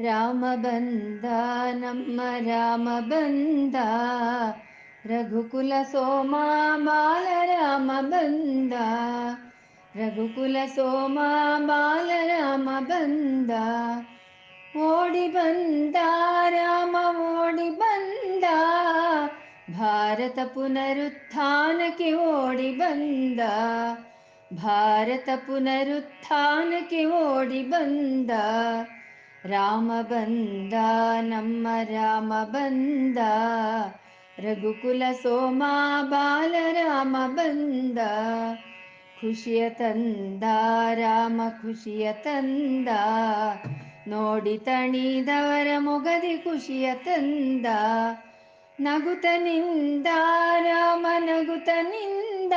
ರಾಮ ಬಂದ ನಮ್ಮ ರಾಮ ಬಂದ ರಘುಕುಲ ಸೋಮಾ, ಬಾಲ ರಾಮ ಬಂದ ರಘುಕುಲ ಸೋಮಾ, ಬಾಲ ರಾಮ ಬಂದ ಓಡಿ ಬಂದ, ರಾಮ ಓಡಿ ಬಂದ. ಭಾರತ ಪುನರುತ್ಥಾನಕ್ಕೆ ಓಡಿ ಬಂದ. ಭಾರತ ಪುನರುತ್ಥಾನಕ್ಕೆ ಓಡಿ ಬಂದ. ರಾಮ ಬಂದ, ನಮ್ಮ ರಾಮ ಬಂದ. ರಘುಕುಲ ಸೋಮ, ಬಾಲ ರಾಮ ಬಂದ. ಖುಷಿಯ ತಂದ, ರಾಮ ಖುಷಿಯ ತಂದ. ನೋಡಿ ತಣಿದವರ ಮೊಗದಿ ಖುಷಿಯ ತಂದ. ನಗುತನಿಂದ ರಾಮ ನಗುತನಿಂದ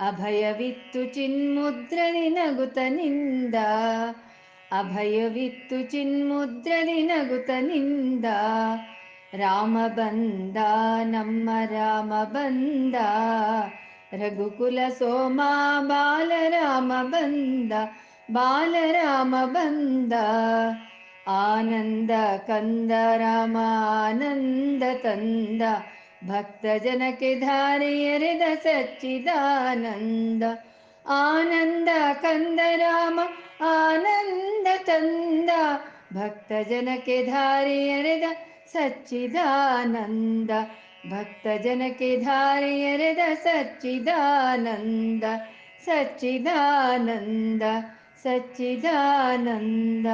ಅಭಯವಿತ್ತು ನಗುತ ನಗುತನಿಂದ ಅಭಯವಿತ್ತು ಚಿನ್ಮುದ್ರದಿ ನಗುತನಿಂದ ರಾಮ ಬಂದ, ನಮ್ಮ ರಾಮ ಬಂದ. ರಘುಕುಲ ಸೋಮ, ಬಾಲರಾಮ ಬಂದ ಬಾಲರಾಮ ಬಂದ. ಆನಂದ ಕಂದ, ರಾಮ ಆನಂದ ತಂದ. ಭಕ್ತ ಜನಕ್ಕೆ ಧಾರೆ ಎರೆದ ಸಚ್ಚಿದಾನಂದ. ಆನಂದ ಕಂದ ರಾಮ ಆನಂದ ತಂದ ಭಕ್ತ ಜನಕ್ಕೆ ಧಾರೆ ಎರೆದ ಸಚ್ಚಿದಾನಂದ ಭಕ್ತ ಜನಕ್ಕೆ ಧಾರೆ ಎರೆದ ಸಚ್ಚಿದಾನಂದ ಸಚ್ಚಿದಾನಂದ ಸಚ್ಚಿದಾನಂದ.